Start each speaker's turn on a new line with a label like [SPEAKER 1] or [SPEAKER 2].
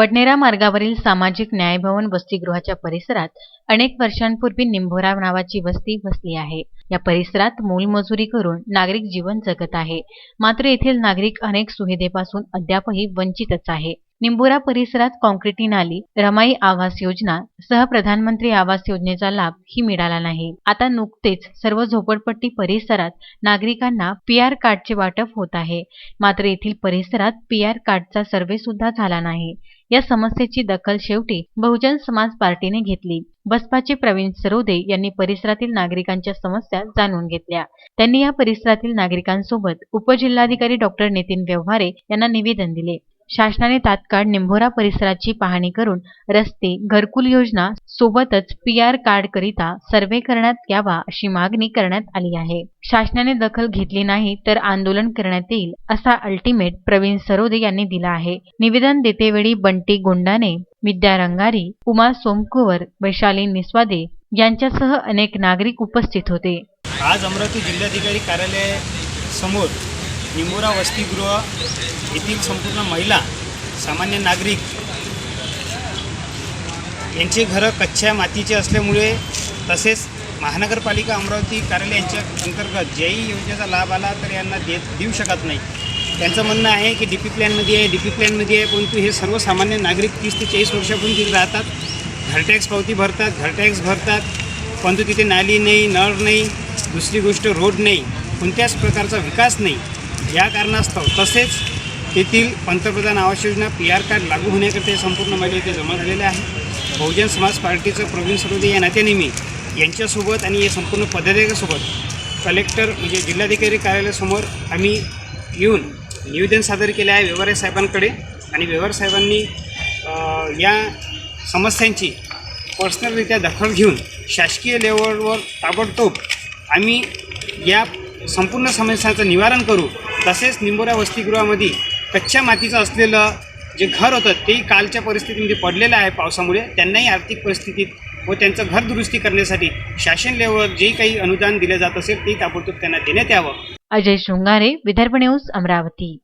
[SPEAKER 1] बडनेरा मार्गावरील सामाजिक न्याय भवन वसतिगृहाच्या परिसरात अनेक वर्षांपूर्वी निंभोरा नावाची वस्ती वसली आहे. या परिसरात मोलमजुरी करून नागरिक जीवन जगत आहे. मात्र येथील नागरिक अनेक सुविधेपासून अद्यापही वंचितच आहे. निंबोरा परिसरात कॉन्क्रिटी नाली रमाई आवास योजना सह प्रधानमंत्री आवास योजनेचा लाभ ही मिळाला नाही. आता नुकतेच सर्व झोपडपट्टी परिसरात नागरिकांना पीआर कार्डचे वाटप होत आहे. मात्र येथील परिसरात पीआर कार्डचा सर्वे सुद्धा झाला नाही. या समस्येची दखल शेवटी बहुजन समाज पार्टीने घेतली. बसपाचे प्रवीण सरोदे यांनी परिसरातील नागरिकांच्या समस्या जाणून घेतल्या. त्यांनी या परिसरातील नागरिकांसोबत उपजिल्हाधिकारी डॉक्टर नितीन व्यवहारे यांना निवेदन दिले. शासनाने तात्काळ निंभोरा परिसराची पाहणी करून रस्ते घरकुल योजना सोबतच पीआर कार्ड करिता सर्वे करण्यात यावा अशी मागणी करण्यात आली आहे. शासनाने दखल घेतली नाही तर आंदोलन करण्यात येईल असा अल्टिमेट प्रवीण सरोदे यांनी दिला आहे. निवेदन देतेवेळी बंटी गोंडाने विद्या रंगारी उमा सोमकुवर वैशाली निस्वादे यांच्यासह अनेक नागरिक उपस्थित होते.
[SPEAKER 2] आज अमरावती जिल्हाधिकारी कार्यालय समोर निंबोरा वसतिगृह येथील संपूर्ण महिला सामान्य नागरिक यांचे घरं कच्च्या मातीचे असल्यामुळे तसेच महानगरपालिका अमरावती कार्यालय यांच्या अंतर्गत ज्याही योजनेचा लाभ आला तर यांना देत देऊ शकत नाही. त्यांचं म्हणणं आहे की डी पी प्लॅनमध्ये आहे डी पी प्लॅनमध्ये आहे परंतु हे सर्वसामान्य नागरिक तीस ते चाळीस वर्षापूर्वी तिथे राहतात. घर टॅक्स पावती भरतात घर टॅक्स भरतात परंतु तिथे नाली नाही नळ नाही दुसरी गोष्ट रोड नाही कोणत्याच प्रकारचा विकास नाही. या कारणास्तव तसेच तेथील पंतप्रधान Awas Yojana P R card लागू होण्याकरिता संपूर्ण महिला इथे जमा झालेल्या आहे. बहुजन समाज पार्टीचं प्रवीण सरोदे या नात्याने मी यांच्यासोबत आणि या संपूर्ण पदाधिकाऱ्यासोबत कलेक्टर म्हणजे जिल्हाधिकारी कार्यालयासमोर आम्ही येऊन निवेदन सादर केले आहे व्यवहार साहेबांकडे. आणि व्यवहार साहेबांनी या समस्यांची पर्सनलरित्या दखल घेऊन शासकीय लेवलवर ताबडतोब आम्ही या संपूर्ण समस्यांचं निवारण करू तसेच निंबोरा वसतिगृहामध्ये कच्च्या मातीचं असलेलं जे घर होतं तेही कालच्या परिस्थितीमध्ये पडलेलं आहे पावसामुळे. त्यांनाही आर्थिक परिस्थितीत व त्यांचं घर दुरुस्ती करण्यासाठी शासन लेवलवर जे काही अनुदान दिले जात असेल ते ताबडतोब त्यांना देण्यात यावं.
[SPEAKER 1] अजय शृंगारे विदर्भ न्यूज अमरावती.